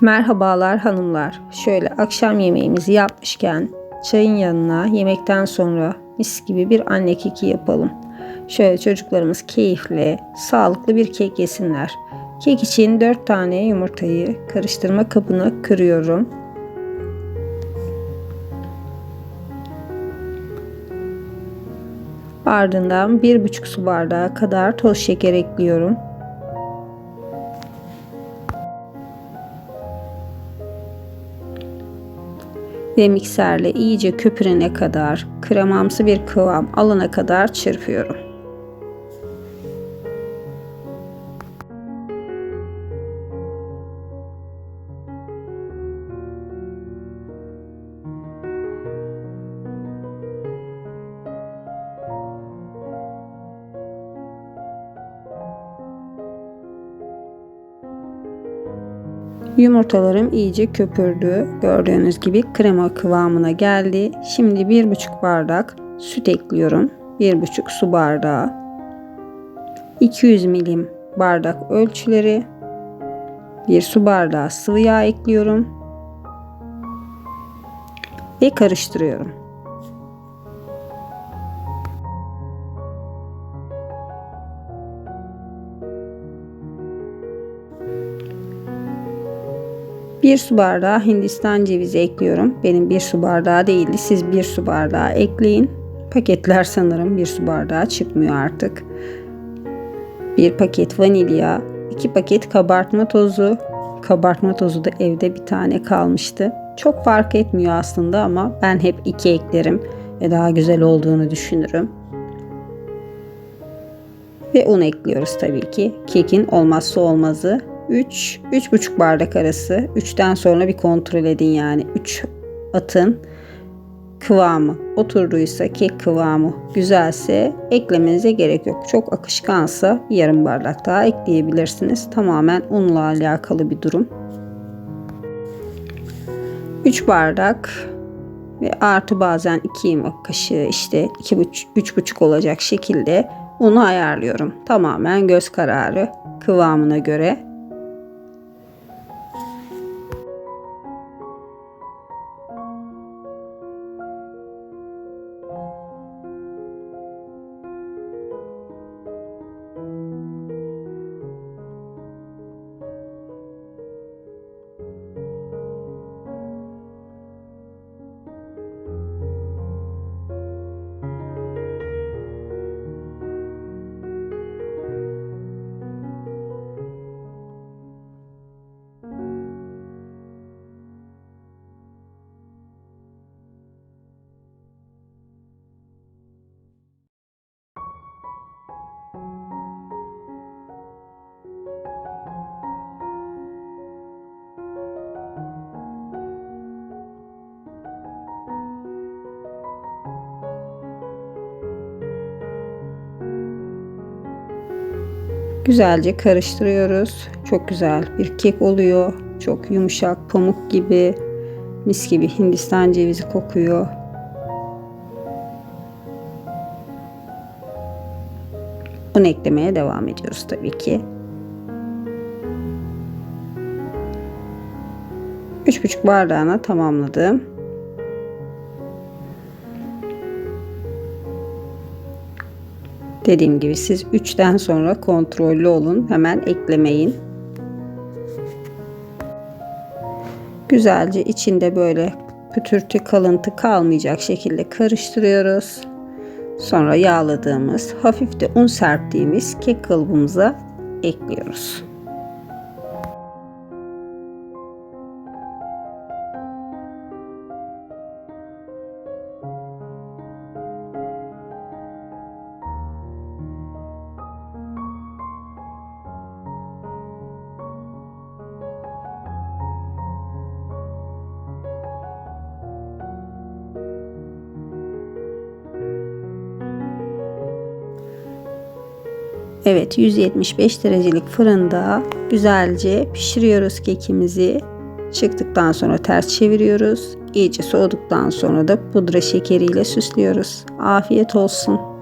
Merhabalar hanımlar. Şöyle akşam yemeğimizi yapmışken çayın yanına yemekten sonra mis gibi bir anne keki yapalım. Şöyle çocuklarımız keyifli, sağlıklı bir kek yesinler. Kek için 4 tane yumurtayı karıştırma kabına kırıyorum. Ardından 1,5 su bardağı kadar toz şeker ekliyorum. Ve mikserle iyice köpürene kadar, kremamsı bir kıvam alana kadar çırpıyorum. Yumurtalarım iyice köpürdü. Gördüğünüz gibi krema kıvamına geldi. Şimdi 1,5 bardak süt ekliyorum. 1,5 su bardağı. 200 milim bardak ölçüleri. 1 su bardağı sıvı yağ ekliyorum. Ve karıştırıyorum. Bir su bardağı Hindistan cevizi ekliyorum. Benim bir su bardağı değildi. Siz bir su bardağı ekleyin. Paketler sanırım bir su bardağı çıkmıyor artık. Bir paket vanilya, iki paket kabartma tozu. Kabartma tozu da evde bir tane kalmıştı. Çok fark etmiyor aslında ama ben hep iki eklerim ve daha güzel olduğunu düşünürüm. Ve un ekliyoruz tabii ki. Kekin olmazsa olmazı 3 3,5 bardak arası. 3'ten sonra bir kontrol edin yani. 3 atın kıvamı oturduysa kek kıvamı güzelse eklemenize gerek yok. Çok akışkansa yarım bardak daha ekleyebilirsiniz. Tamamen unla alakalı bir durum. 3 bardak ve artı bazen 2 yemek kaşığı işte 2,5 3,5 olacak şekilde unu ayarlıyorum. Tamamen göz kararı kıvamına göre Güzelce karıştırıyoruz. Çok güzel bir kek oluyor. Çok yumuşak, pamuk gibi, mis gibi Hindistan cevizi kokuyor. Un eklemeye devam ediyoruz tabii ki. 3,5 bardağına tamamladım. Dediğim gibi siz 3'ten sonra kontrollü olun. Hemen eklemeyin. Güzelce içinde böyle pütürtü kalıntı kalmayacak şekilde karıştırıyoruz. Sonra yağladığımız, hafif de un serptiğimiz kek kalıbımıza ekliyoruz. Evet 175 derecelik fırında güzelce pişiriyoruz kekimizi. Çıktıktan sonra ters çeviriyoruz. İyice soğuduktan sonra da pudra şekeriyle süslüyoruz. Afiyet olsun.